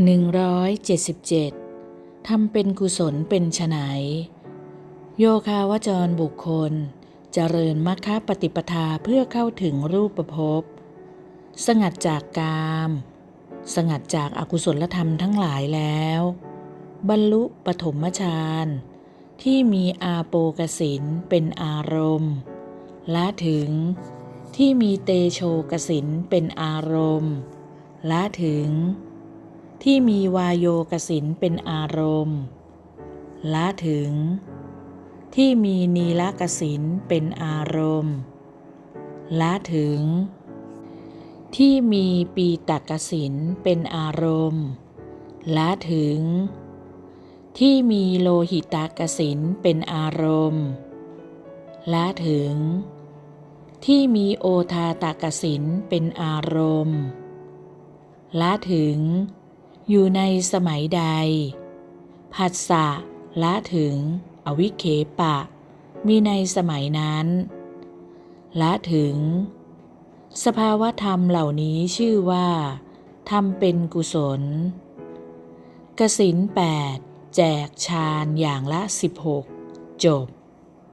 177ทำเป็นกุศลเป็นไฉนโยคาวจรบุคคล เจริญมัคคะปฏิปทาเพื่อเข้าถึงรูปภพ สงัดจากกาม สงัดจากอากุศลธรรมทั้งหลายแล้ว บรรลุปฐมฌานที่มีอาโปกสินเป็นอารมณ์และถึงที่มีเตโชกสินเป็นอารมณ์และถึง ที่มีวายโยกสินเป็นอารมณ์ละถึง ที่มีนีลกสินเป็นอารมณ์ละถึง ที่มีปีตกสินเป็นอารมณ์ละถึง ที่มีโลหิตากสินเป็นอารมณ์ละถึง ที่มีโอทาตากสินเป็นอารมณ์ละถึง อยู่ในสมัยใด ผัสสะละถึง อวิเคปะ มีในสมัยนั้น ละถึง สภาวธรรมเหล่านี้ชื่อว่าทำเป็นกุศล กสินแปดแจกฌานอย่างละ 16 จบ